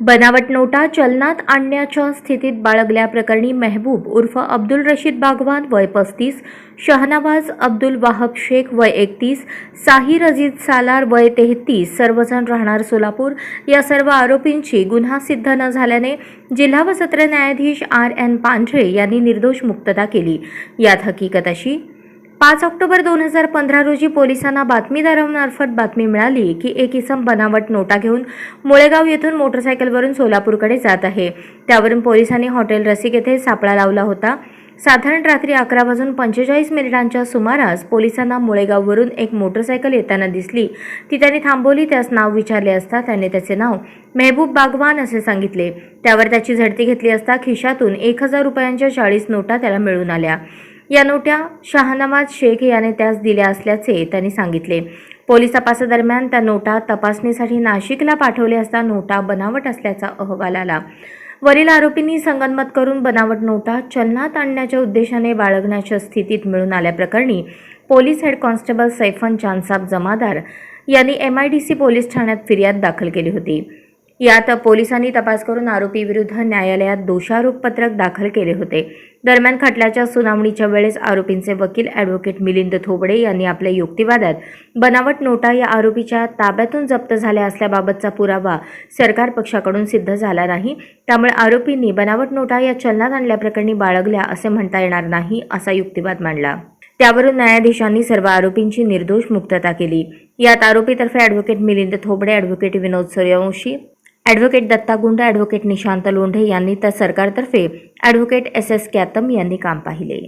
बनावट नोटा चलनात आणण्याच्या स्थितीत बाळगल्याप्रकरणी मेहबूब उर्फ अब्दुल रशीद बागवान वय पस्तीस शहनवाज अब्दुल वाहब शेख वय एकतीस साहिर अजीज सालार वय तेहतीस सर्वजण राहणार सोलापूर. या सर्व आरोपींची गुन्हा सिद्ध न झाल्याने जिल्हा व सत्र न्यायाधीश आर एन पांढरे यांनी निर्दोष मुक्तता केली. यात हकीकत अशी पाच ऑक्टोबर दोन हजार पंधरा रोजी पोलिसांना बातमीदारांमार्फत बातमी मिळाली की एक इसम बनावट नोटा घेऊन मुळेगाव येथून मोटरसायकलवरून सोलापूरकडे जात आहे. त्यावरून पोलिसांनी हॉटेल रसिक येथे सापळा लावला होता. साधारण रात्री अकरा वाजून पंचेचाळीस मिनिटांच्या सुमारास पोलिसांना मुळेगाववरून एक मोटरसायकल येताना दिसली. ती त्यांनी थांबवली त्यास नाव विचारले असता त्याने त्याचे नाव मेहबूब बागवान असे सांगितले. त्यावर त्याची झडती घेतली असता खिशातून एक हजार रुपयांच्या चाळीस नोटा त्याला मिळून आल्या. या नोट्या शहानवाज शेख याने त्यास दिल्या असल्याचे त्यांनी सांगितले. पोलीस तपासादरम्यान त्या नोटा तपासणीसाठी नाशिकला पाठवले असता नोटा बनावट असल्याचा अहवाल आला. वरील आरोपींनी संगनमत करून बनावट नोटा चलनात आणण्याच्या उद्देशाने बाळगण्याच्या स्थितीत मिळून आल्याप्रकरणी police head constable Saifan Chandsab Jamadar यांनी M I D C police ठाण्यात फिर्याद दाखल केली होती. यात पोलिसांनी तपास करून आरोपीविरुद्ध न्यायालयात दोषारोप पत्रक दाखल केले होते. दरम्यान खटल्याच्या सुनावणीच्या वेळेस आरोपींचे वकील ॲडव्होकेट मिलिंद थोबडे यांनी आपल्या युक्तिवादात बनावट नोटा या आरोपीच्या ताब्यातून जप्त झाल्या असल्याबाबतचा पुरावा सरकार पक्षाकडून सिद्ध झाला नाही. त्यामुळे आरोपींनी बनावट नोटा या चलनात आणल्याप्रकरणी बाळगल्या असे म्हणता येणार नाही असा युक्तिवाद मांडला. त्यावरून न्यायाधीशांनी सर्व आरोपींची निर्दोष मुक्तता केली. यात आरोपीतर्फे advocate Milind Thobade advocate Vinod Suryavanshi advocate Datta Gund advocate Nishant Londhe यांनी तर सरकारतर्फे ॲडव्होकेट एस एस कॅतम यांनी काम पाहिले.